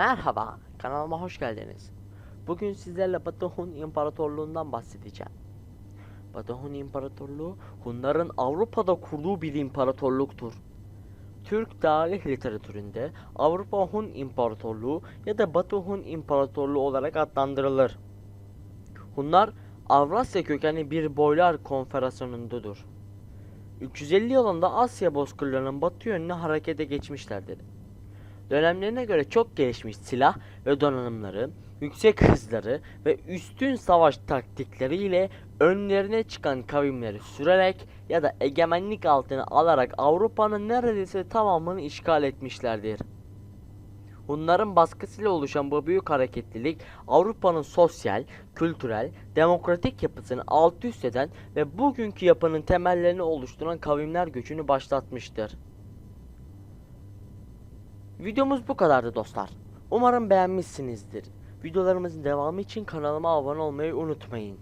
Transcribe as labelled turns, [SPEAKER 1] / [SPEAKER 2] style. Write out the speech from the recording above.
[SPEAKER 1] Merhaba, kanalıma hoş geldiniz. Bugün sizlerle Batı Hun İmparatorluğundan bahsedeceğim. Batı Hun İmparatorluğu, Hunların Avrupa'da kurduğu bir imparatorluktur. Türk tarih literatüründe Avrupa Hun İmparatorluğu ya da Batı Hun İmparatorluğu olarak adlandırılır. Hunlar, Avrasya kökenli bir boylar konfederasyonundadır. 350 yılında Asya bozkırlarının batı yönüne harekete geçmişlerdir. Dönemlerine göre çok gelişmiş silah ve donanımları, yüksek hızları ve üstün savaş taktikleriyle önlerine çıkan kavimleri sürerek ya da egemenlik altına alarak Avrupa'nın neredeyse tamamını işgal etmişlerdir. Hunların baskısıyla oluşan bu büyük hareketlilik Avrupa'nın sosyal, kültürel, demokratik yapısını alt üst eden ve bugünkü yapının temellerini oluşturan kavimler göçünü başlatmıştır. Videomuz bu kadardı dostlar. Umarım beğenmişsinizdir. Videolarımızın devamı için kanalıma abone olmayı unutmayın.